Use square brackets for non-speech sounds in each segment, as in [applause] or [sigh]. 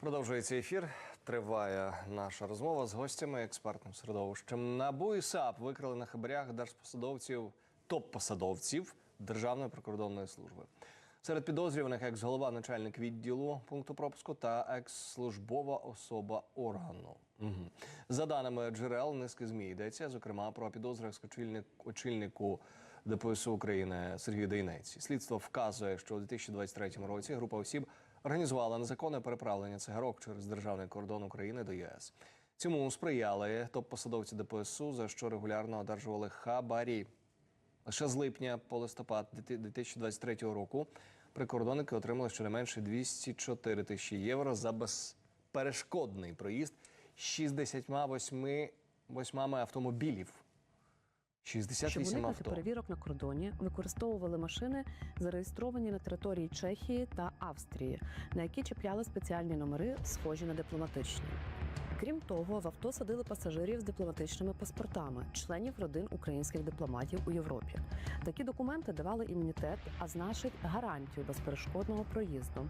Продовжується ефір. Триває наша розмова з гостями експертним середовищем. НАБУ і САП викрили на хабарях держпосадовців, топ-посадовців Державної прикордонної служби. Серед підозрюваних екс-голова начальник відділу пункту пропуску та екс-службова особа органу. Угу. За даними джерел, низки змі йдеться, зокрема про підозри екс-очільник- очільнику ДПСУ України Сергію Дейнеці. Слідство вказує, що у 2023 році група осіб організувала незаконне переправлення цигарок через державний кордон України до ЄС. Цьому сприяли топ-посадовці ДПСУ, за що регулярно одержували хабарі. Лише з липня по листопад 2023 року прикордонники отримали щонайменше 204 тисячі євро за безперешкодний проїзд 68 восьмами автомобілів. Щоб 68 уникнути авто. перевірок на кордоні, використовували машини, зареєстровані на території Чехії та Австрії, на які чіпляли спеціальні номери, схожі на дипломатичні. Крім того, в авто садили пасажирів з дипломатичними паспортами, членів родин українських дипломатів у Європі. Такі документи давали імунітет, а значить гарантію безперешкодного проїзду.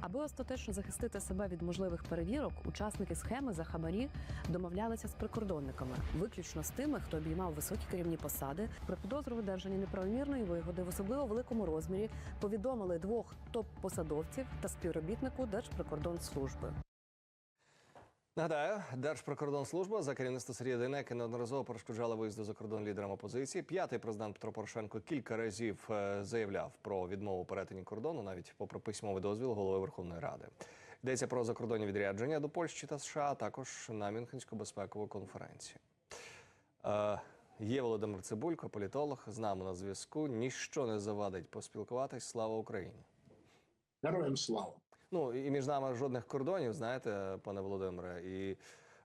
Аби остаточно захистити себе від можливих перевірок, учасники схеми за хабарі домовлялися з прикордонниками, виключно з тими, хто обіймав високі керівні посади, про підозру одержання неправомірної вигоди в особливо великому розмірі повідомили двох топ-посадовців та співробітнику Держприкордонслужби. Нагадаю, Держприкордонслужба за керівництво Сергія Дейнеки неодноразово перешкоджала виїзду за кордон лідерам опозиції. П'ятий президент Петро Порошенко кілька разів е, заявляв про відмову перетині кордону, навіть попри письмовий дозвіл голови Верховної Ради. Йдеться про закордонні відрядження до Польщі та США, а також на Мюнхенську безпекову конференцію. Е, Є Володимир Цибулько, політолог, з нами на зв'язку. Ніщо не завадить поспілкуватись. Слава Україні! Героям слава. Ну і між нами жодних кордонів, знаєте, пане Володимире, і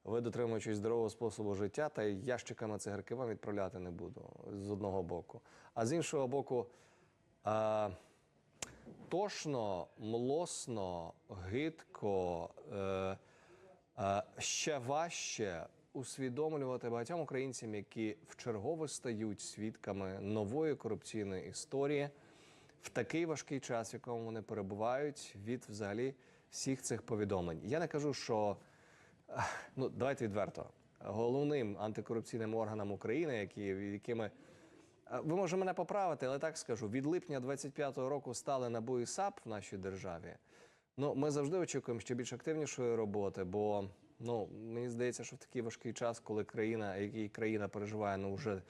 ви дотримуючись здорового способу життя, та ящиками цигарки вам відправляти не буду з одного боку. А з іншого боку, а, тошно, млосно, гидко, е, е, ще важче усвідомлювати багатьом українцям, які вчергово стають свідками нової корупційної історії в такий важкий час, в якому вони перебувають, від взагалі всіх цих повідомлень. Я не кажу, що ну давайте відверто. Головним антикорупційним органом України, які якими е, ви може мене поправити, але так скажу: від липня 25-го року стали НАБУ і САП в нашій державі. Ну, ми завжди очікуємо ще більш активнішої роботи, бо ну мені здається, що в такий важкий час, коли країна, який країна переживає, ну вже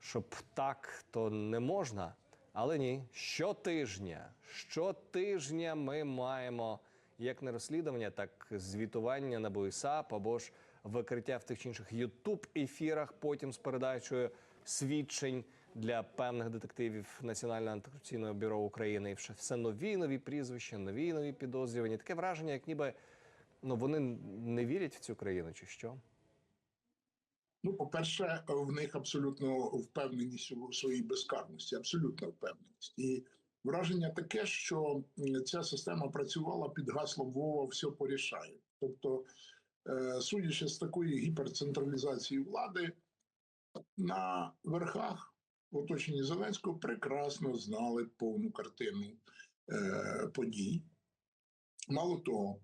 щоб так, то не можна. Але ні, щотижня, щотижня ми маємо як не розслідування, так звітування на БОІСАП або ж викриття в тих чи інших ютуб ефірах, потім з передачею свідчень для певних детективів Національного антикорупційного бюро України. І все- нові нові прізвища, нові нові підозрювані. Таке враження, як ніби ну вони не вірять в цю країну, чи що? Ну, по-перше, в них абсолютно впевненість у своїй безкарності, абсолютна впевненість. І враження таке, що ця система працювала під гаслом Вова все порішає. Тобто, е, судячи з такої гіперцентралізації влади, на верхах в оточенні Зеленського прекрасно знали повну картину е, подій. Мало того,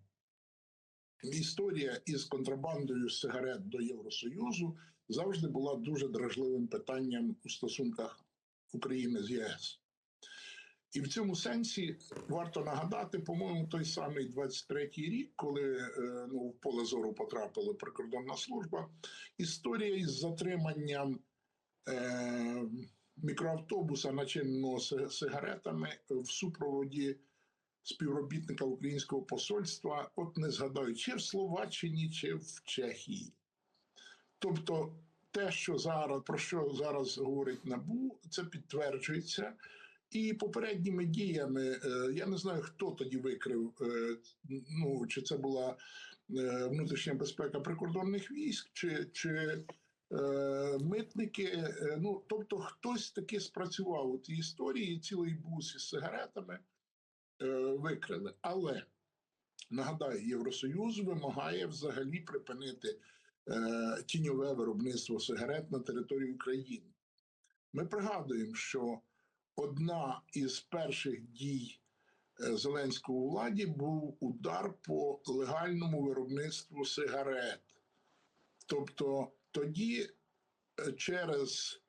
історія із контрабандою сигарет до Євросоюзу завжди була дуже дражливим питанням у стосунках України з ЄС. І в цьому сенсі варто нагадати, по-моєму, той самий 23-й рік, коли е, ну, в поле зору потрапила прикордонна служба, історія із затриманням е, мікроавтобуса, начиненого си- сигаретами в супроводі співробітника українського посольства, от не згадаю, чи в Словаччині, чи в Чехії. Тобто, те, що зараз про що зараз говорить НАБУ, це підтверджується. І попередніми діями е, я не знаю, хто тоді викрив, е, ну чи це була е, внутрішня безпека прикордонних військ, чи, чи митники. Ну тобто, хтось таки спрацював у цій історії, цілий бус із сигаретами викрили. Але нагадаю, Євросоюз вимагає взагалі припинити е, тіньове виробництво сигарет на території України. Ми пригадуємо, що одна із перших дій е, Зеленського у владі був удар по легальному виробництву сигарет. Тобто тоді е, через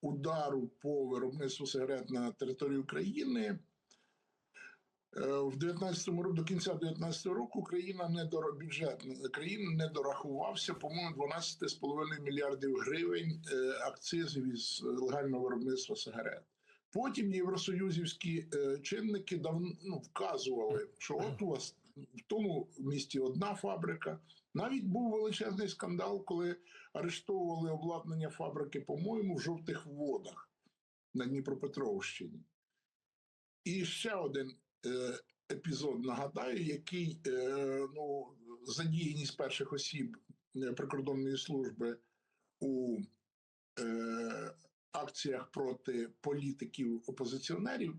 удару по виробництву сигарет на території України Е, В 19-му році, до кінця 19-го року Україна не до бюджет країни не дорахувався, по-моєму, 12,5 мільярдів гривень е, акцизів із легального виробництва сигарет. Потім євросоюзівські е, чинники давно ну, вказували, що от у вас в тому місті одна фабрика. Навіть був величезний скандал, коли арештовували обладнання фабрики, по-моєму, в жовтих водах на Дніпропетровщині. І ще один е, епізод нагадаю, який е, ну, задіяність перших осіб е, прикордонної служби у е, акціях проти політиків опозиціонерів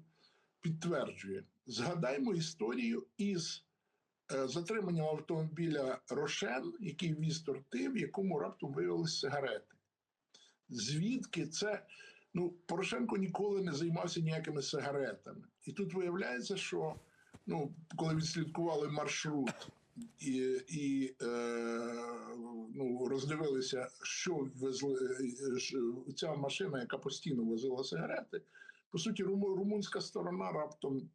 підтверджує. Згадаймо історію із е, затриманням автомобіля Рошен, який віз торти, в якому раптом виявилися сигарети. Звідки це? Ну, Порошенко ніколи не займався ніякими сигаретами. І тут виявляється, що ну, коли відслідкували маршрут і, і е, ну, роздивилися, що везли е, ця машина, яка постійно возила сигарети, по суті, румунська сторона раптом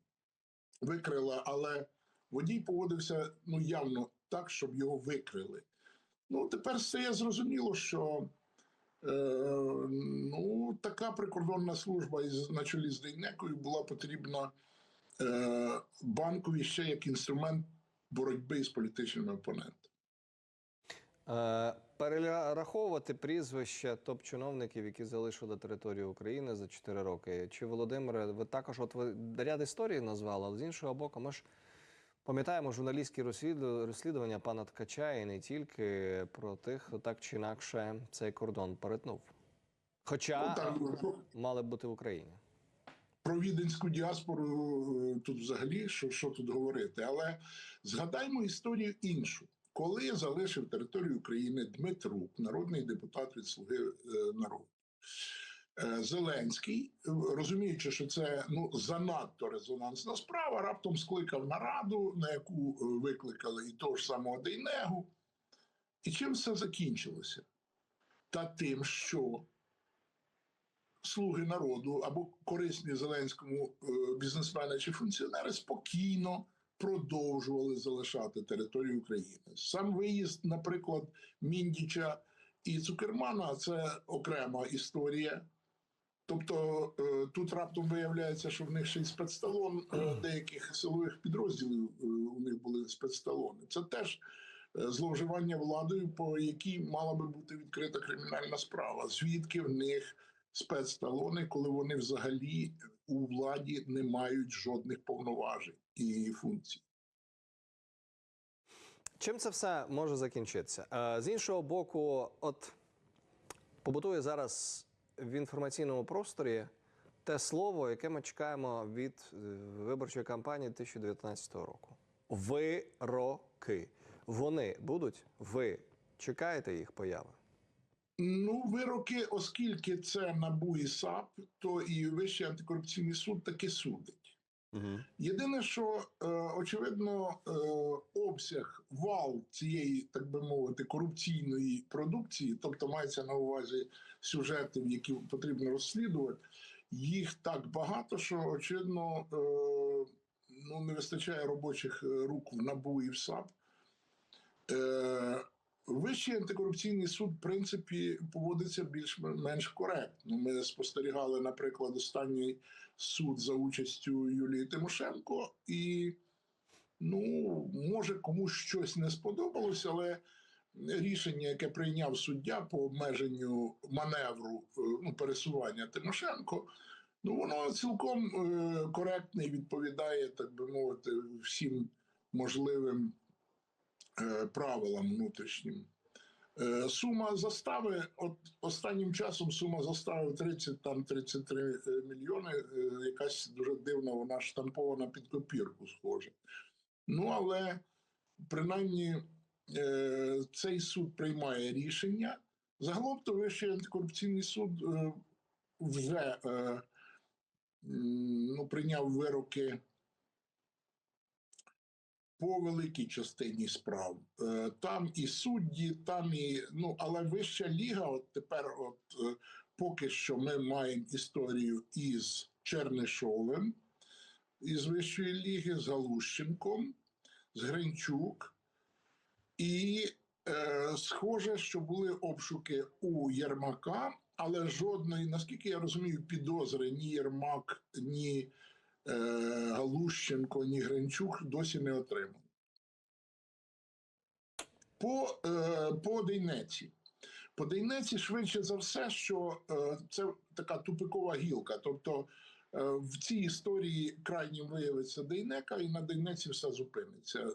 викрила, але водій поводився ну, явно так, щоб його викрили. Ну, тепер стає зрозуміло, що ну, така прикордонна служба із на чолі з Дейнекою була потрібна е, банкові ще як інструмент боротьби з політичними опонентами. Е, перераховувати прізвища топ-чиновників, які залишили територію України за 4 роки. Чи Володимире, ви також от ви ряд історій назвали, але з іншого боку, ми ж пам'ятаємо журналістські розсліду- розслідування пана Ткача і не тільки про тих, хто так чи інакше цей кордон перетнув. Хоча Ну, там, е, мали б бути в Україні. про віденську діаспору е, тут взагалі що, що тут говорити. Але згадаймо історію іншу. Коли залишив територію України Дмитрук, народний депутат від Слуги е, народу. Е, Зеленський, е, розуміючи, що це ну занадто резонансна справа, раптом скликав нараду, на яку е, викликали і того ж самого Дейнегу. І чим все закінчилося? Та тим, що слуги народу або корисні Зеленському бізнесмени чи функціонери спокійно продовжували залишати територію України. Сам виїзд, наприклад, Міндіча і Цукермана це окрема історія. Тобто е, тут раптом виявляється, що в них ще й спецталон е, деяких силових підрозділів е, у них були спецталони. Це теж зловживання владою, по якій мала би бути відкрита кримінальна справа. Звідки в них спецталони, коли вони взагалі у владі не мають жодних повноважень і функцій? Чим це все може закінчитися? З іншого боку, от побутує зараз в інформаційному просторі те слово, яке ми чекаємо від е, виборчої кампанії 2019 року. Вироки. Вони будуть? Ви чекаєте їх появи? Ну, вироки, оскільки це НАБУ і САП, то і Вищий антикорупційний суд таки судить. Єдине, що е, очевидно, е, обсяг вал цієї, так би мовити, корупційної продукції, тобто мається на увазі сюжетів, які потрібно розслідувати, їх так багато, що очевидно е, ну, не вистачає робочих рук в НАБУ і в САП. Вищий антикорупційний суд, в принципі, поводиться більш-менш коректно. Ми спостерігали, наприклад, останній суд за участю Юлії Тимошенко, і ну, може комусь щось не сподобалось, але рішення, яке прийняв суддя по обмеженню маневру е, ну, пересування Тимошенко, ну воно цілком е, коректне і відповідає, так би мовити, всім можливим правилам внутрішнім. Е, Сума застави, от останнім часом сума застави 30 там 33 е, мільйони. е, Якась дуже дивна, вона штампована під копірку, схоже. Ну але принаймні е, цей суд приймає рішення. Загалом то Вищий антикорупційний суд е, вже е, ну, прийняв вироки по великій частині справ. Е, Там і судді, там і ну, але вища ліга, от тепер, от е, поки що, ми маємо історію із Чернишовим, із Вищої ліги, з Галущенком, з Гринчук. І е, схоже, що були обшуки у Єрмака, але жодної, наскільки я розумію, підозри ні Єрмак, ні Галущенко, ні Гринчук досі не отримали. По, е, по Дейнеці. По Дейнеці швидше за все, що е, це така тупикова гілка. Тобто е, в цій історії крайнім виявиться Дейнека, і на Дейнеці все зупиниться.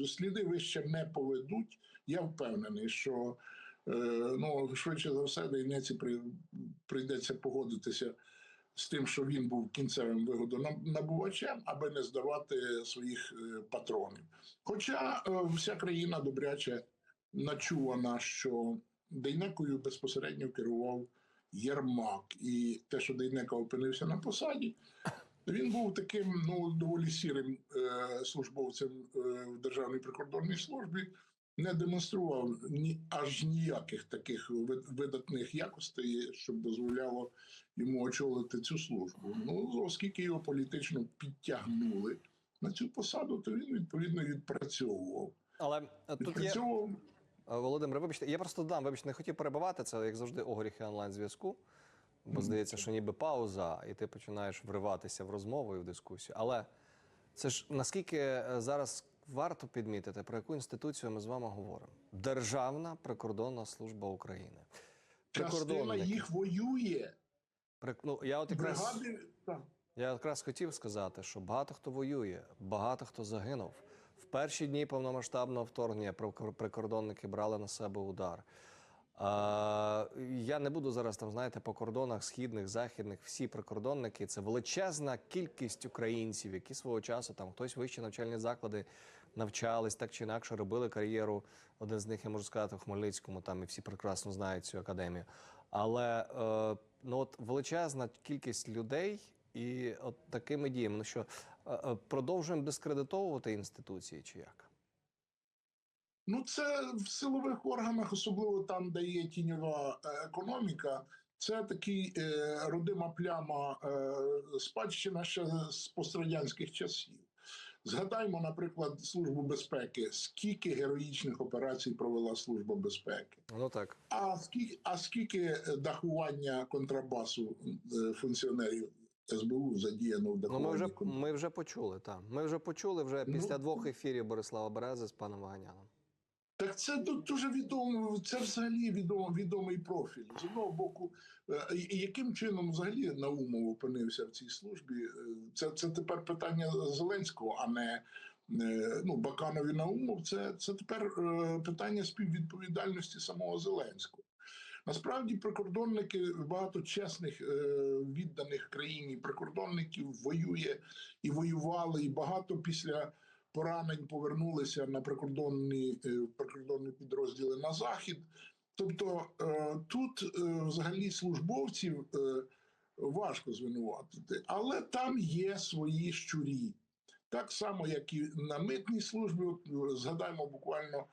Е, Сліди вище не поведуть. Я впевнений, що е, ну, швидше за все Дейнеці прийдеться погодитися з тим, що він був кінцевим вигодонабувачем, аби не здавати своїх е, патронів. Хоча е, вся країна добряче начувана, що Дейнекою безпосередньо керував Єрмак, і те, що Дейнека опинився на посаді, він був таким ну доволі сірим е, службовцем е, в Державній прикордонній службі. Не демонстрував ні аж ніяких таких видатних якостей, щоб дозволяло йому очолити цю службу. Ну оскільки його політично підтягнули на цю посаду, то він відповідно відпрацьовував. Але е, тут є Відпрацьовував Е, Володимир, вибачте, я просто додам, вибачте, не хотів перебивати це, як завжди, огоріхи онлайн зв'язку. Бо здається, що ніби пауза, і ти починаєш вриватися в розмову і в дискусію. Але це ж наскільки е, зараз варто підмітити, про яку інституцію ми з вами говоримо? Державна прикордонна служба України. частина їх воює. При- Ну, я от якраз Бригади я якраз хотів сказати, що багато хто воює, багато хто загинув. В перші дні повномасштабного вторгнення прикордонники брали на себе удар. А, я не буду зараз там, знаєте, по кордонах східних, західних, всі прикордонники це величезна кількість українців, які свого часу там хтось вищі навчальні заклади навчались, так чи інакше робили кар'єру. Один з них я можу сказати в Хмельницькому, там і всі прекрасно знають цю академію. Але е, ну от величезна кількість людей, і от такими діями, ну що е, е, продовжуємо дискредитовувати інституції, чи як? Ну, це в силових органах, особливо там, де є тіньова е, економіка. Це такий е, родима пляма е, спадщина ще з пострадянських часів. Згадаймо, наприклад, службу безпеки. Скільки героїчних операцій провела служба безпеки? Ну так. А скільки, а скільки е, дахування контрабасу е, функціонерів СБУ задіяно в Ну ми вже ми вже почули. Там Ми вже почули вже Ну, після двох ефірів Борислава Берези з паном Ваганяном. Так це ду- дуже відомо. Це взагалі відомо, відомий профіль. З одного боку, е, яким чином взагалі Наумов опинився в цій службі? Е, Це, це тепер питання Зеленського, а не е, ну, Баканов і Наумов. Це, це тепер питання співвідповідальності самого Зеленського. Насправді, прикордонники багато чесних, відданих країні прикордонників воює і воювали, і багато після поранень повернулися на прикордонні, е, прикордонні підрозділи на захід. Тобто е, тут е, взагалі службовців важко звинуватити, але там є свої щурі. Так само, як і на митній службі. От, згадаймо буквально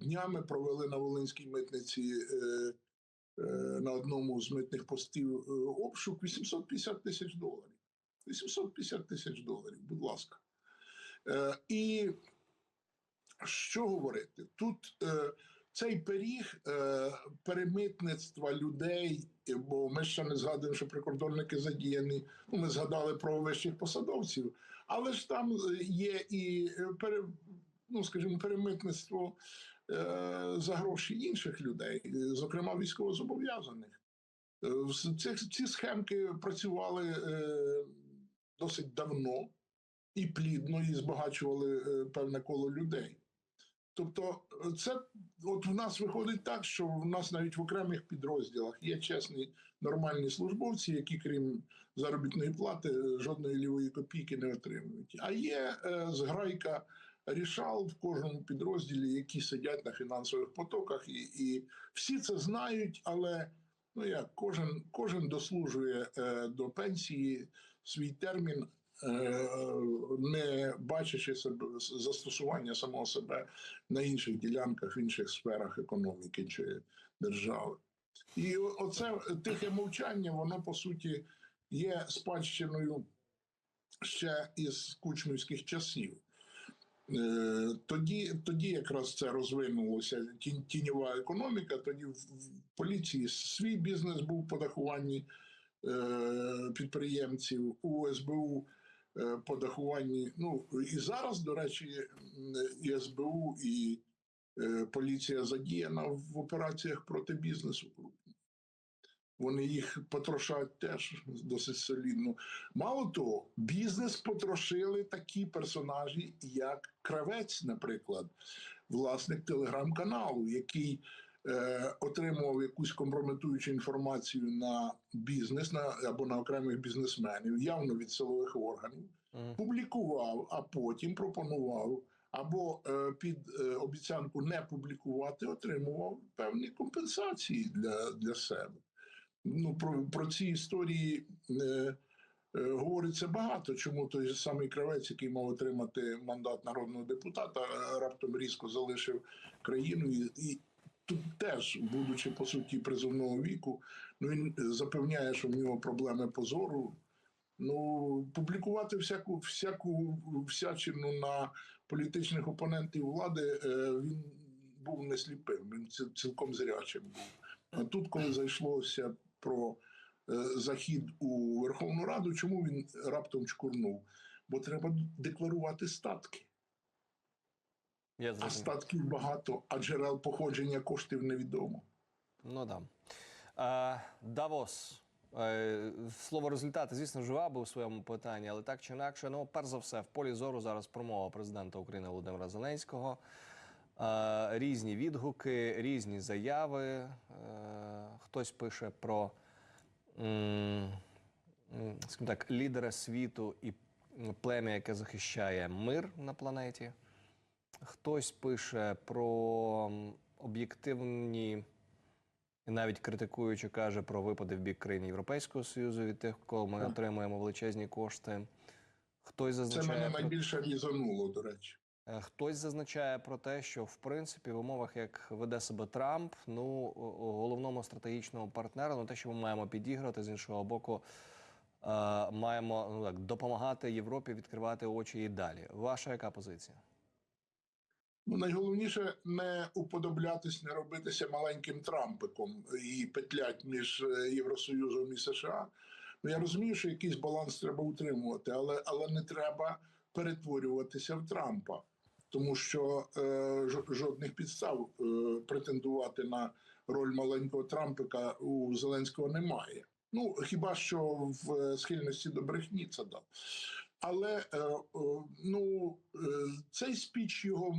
днями провели на Волинській митниці на одному з митних постів обшук 850 тисяч доларів. 850 тисяч доларів, будь ласка. Е, і що говорити? Тут е, цей пиріг е, перемитництва людей, бо ми ще не згадуємо, що прикордонники задіяні. Ну, ми згадали про вищих посадовців, але ж там е, є і е, пере, ну, скажімо, перемитництво е, за гроші інших людей, зокрема військовозобов'язаних. Е, цих- ці схемки працювали е, досить давно і плідно, і збагачували е, певне коло людей. Тобто, е, це от в нас виходить так, що в нас навіть в окремих підрозділах є чесні нормальні службовці, які, крім заробітної плати, жодної лівої копійки не отримують. А є е, зграйка рішал в кожному підрозділі, які сидять на фінансових потоках, і, і всі це знають, але ну як кожен, кожен дослужує е, до пенсії свій термін, не бачачи застосування самого себе на інших ділянках, в інших сферах економіки чи держави. І оце тихе мовчання, воно по суті є спадщиною ще із кучмівських часів. Е, Тоді, тоді якраз це розвинулося тінь- тіньова економіка. Тоді в поліції свій бізнес був по дахуванні е, підприємців, у СБУ е, по дахуванні. Ну і зараз, до речі, і СБУ, і е, поліція задіяна в операціях проти бізнесу. Вони їх потрошать теж досить солідно. Мало того, бізнес потрошили такі персонажі, як Кравець, наприклад, власник телеграм-каналу, який е, отримував якусь компрометуючу інформацію на бізнес на, або на окремих бізнесменів, явно від силових органів, Мгм. публікував, а потім пропонував. Або е, під е, обіцянку не публікувати, отримував певні компенсації для, для себе. Ну, про, про ці історії е, е, говориться багато. Чому той же самий кравець, який мав отримати мандат народного депутата, е, раптом різко залишив країну і, і тут теж, будучи по суті призовного віку, ну він запевняє, що в нього проблеми позору. Ну, публікувати всяку всяку всячину на політичних опонентів влади е, він був не сліпим, він цілком зрячим був. А тут, коли зайшлося про е, захід у Верховну Раду, чому він раптом чкурнув? Бо треба декларувати статки. Я А статків багато, а джерел походження коштів невідомо. Ну да. Е, Давос. Е, Слово результати, звісно, жива був у своєму питанні, але так чи інакше, ну, перш за все, в полі зору зараз промова президента України Володимира Зеленського. Е, Різні відгуки, різні заяви. Е, Хтось пише про м, так, лідера світу і плем'я, яке захищає мир на планеті. Хтось пише про об'єктивні навіть критикуючи, каже про випади в бік країн Європейського Союзу від тих, кого ми отримуємо величезні кошти. Хтось Це мене найбільше різануло, до речі. Е, Хтось зазначає про те, що в принципі в умовах, як веде себе Трамп, ну головному стратегічному партнеру, ну те, що ми маємо підіграти з іншого боку, е, маємо ну так допомагати Європі відкривати очі і далі. Ваша яка позиція? Ну, найголовніше не уподоблятись, не робитися маленьким Трампиком і петлять між е, Євросоюзом і США. Ну я розумію, що якийсь баланс треба утримувати, але, але не треба перетворюватися в Трампа, тому що е, жодних підстав е, претендувати на роль маленького Трампика у Зеленського немає. Ну хіба що в е, схильності до брехні це да. Але е, е, ну, е, цей спіч його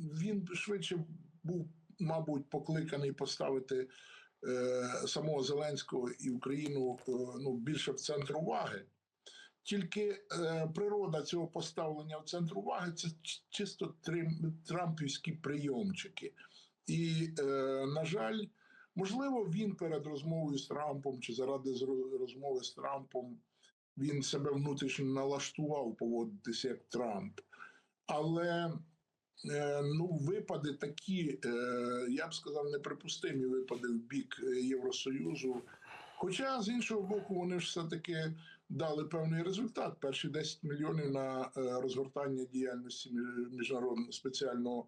він швидше був, мабуть, покликаний поставити е, самого Зеленського і Україну е, ну, більше в центр уваги. Тільки е, природа цього поставлення в центр уваги це чисто трим, трампівські прийомчики. І, е, на жаль, можливо, він перед розмовою з Трампом чи заради розмови з Трампом він себе внутрішньо налаштував поводитися як Трамп. Але ну, випади такі, е, я б сказав, неприпустимі випади в бік е, Євросоюзу. Хоча, з іншого боку, вони ж все-таки дали певний результат. Перші 10 мільйонів на е, розгортання діяльності між- міжнародного спеціального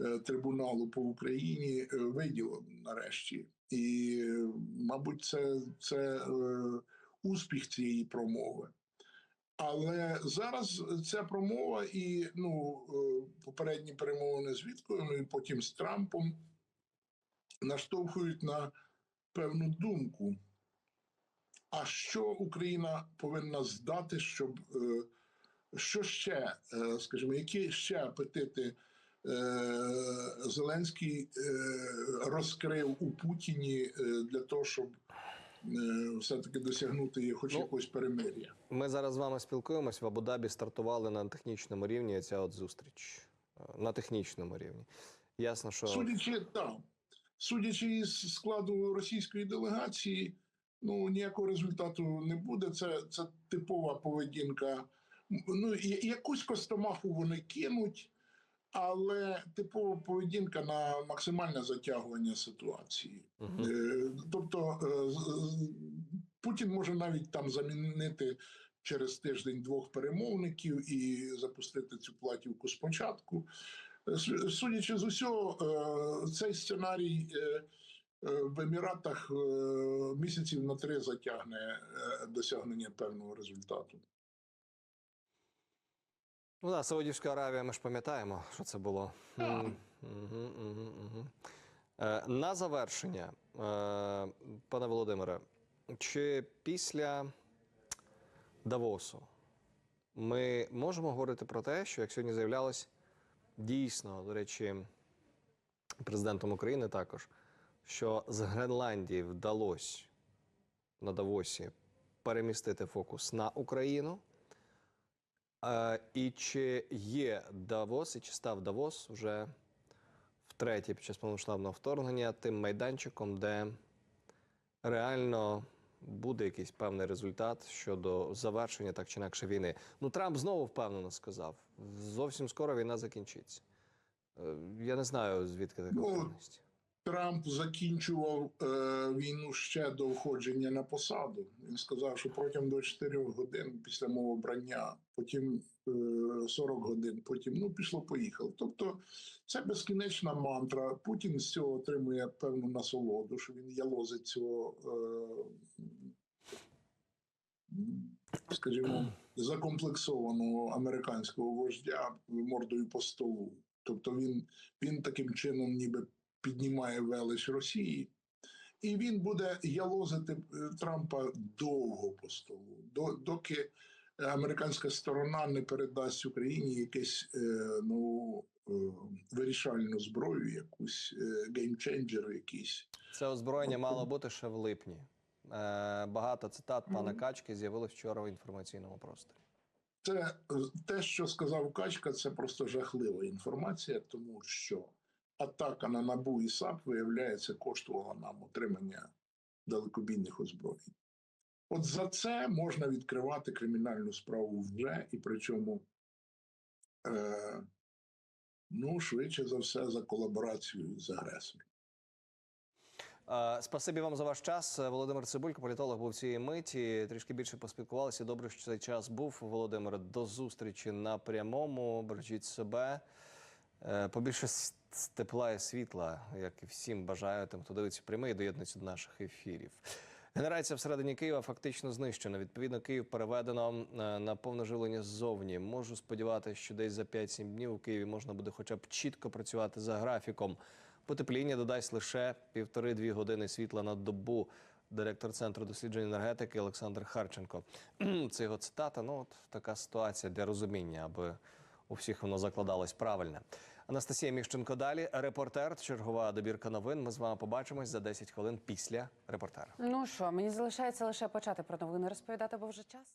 е, трибуналу по Україні е, виділено нарешті. І, е, мабуть, це, це е, успіх цієї промови. Але зараз ця промова і ну, е, попередні перемовини з Віткою, і потім з Трампом наштовхують на певну думку. А що Україна повинна здати, щоб е, що ще, е, скажімо, які ще апетити Зеленський розкрив у Путіні для того, щоб все-таки досягнути хоч Ну, якогось перемир'я? Ми зараз з вами спілкуємось. В Абу-Дабі стартували на технічному рівні ця от зустріч. Е, На технічному рівні. Ясно, що Судячи, так, судячи із складу російської делегації, ну ніякого результату не буде. Це, це типова поведінка. Ну, якусь костомаху вони кинуть, але типова поведінка на максимальне затягування ситуації. Мгм. Е, Тобто е, Путін може навіть там замінити через тиждень двох перемовників і запустити цю платівку спочатку. Е, Судячи з усього, цей сценарій в Еміратах місяців на три затягне досягнення певного результату. Ну да, Саудівська Аравія, ми ж пам'ятаємо, що це було. Е, На завершення, е, пане Володимире, чи після Давосу ми можемо говорити про те, що як сьогодні заявлялось дійсно, до речі, президентом України також, що з Гренландії вдалося на Давосі перемістити фокус на Україну? І чи є Давос, і чи став Давос вже втретє під час повномасштабного вторгнення тим майданчиком, де реально буде якийсь певний результат щодо завершення так чи інакше війни? Ну, Трамп знову впевнено сказав: зовсім скоро війна закінчиться. Е, Я не знаю, звідки така Ну, впевненість. Трамп закінчував е, війну ще до входження на посаду. Він сказав, що протягом 24 годин після мого обрання, потім е, 40 годин, потім ну пішло, поїхало. Тобто це безкінечна мантра. Путін з цього отримує певну насолоду, що він ялозить цього, е, скажімо, закомплексованого американського вождя мордою по столу. Тобто він, він таким чином ніби піднімає велич Росії, і він буде ялозити е, Трампа довго по столу, до, доки американська сторона не передасть Україні якесь е, ну, е, вирішальну зброю, якусь геймченджер, якийсь. Це озброєння мало бути ще в липні. Багато цитат пана. Качки з'явилось вчора в інформаційному просторі. Це те, що сказав Качка, це просто жахлива інформація, тому що атака на НАБУ і САП, виявляється, коштувала нам отримання далекобійних озброєнь. От за це можна відкривати кримінальну справу вже, і причому, е, ну, швидше за все, за колаборацію з агресором. Е, Спасибі вам за ваш час. Володимир Цибулько, політолог, був цієї миті. Трішки більше поспілкувалися. Добре, що цей час був. Володимир, до зустрічі на прямому. Бережіть себе. Е, Побільше тепла і світла, як і всім бажаю тим, хто дивиться прямий доєднується до наших ефірів. Генерація всередині Києва фактично знищена. Відповідно, Київ переведено е, на повне живлення ззовні. Можу сподіватися, що десь за 5-7 днів у Києві можна буде хоча б чітко працювати за графіком. Потепління додасть лише півтори-дві години світла на добу. Директор центру досліджень енергетики Олександр Харченко. [clears throat] Це його цитата. Ну, от така ситуація для розуміння, аби у всіх воно закладалось правильно. Анастасія Міщенко далі. Репортер, чергова добірка новин. Ми з вами побачимось за 10 хвилин після репортера. Ну що, мені залишається лише почати про новини розповідати, бо вже час.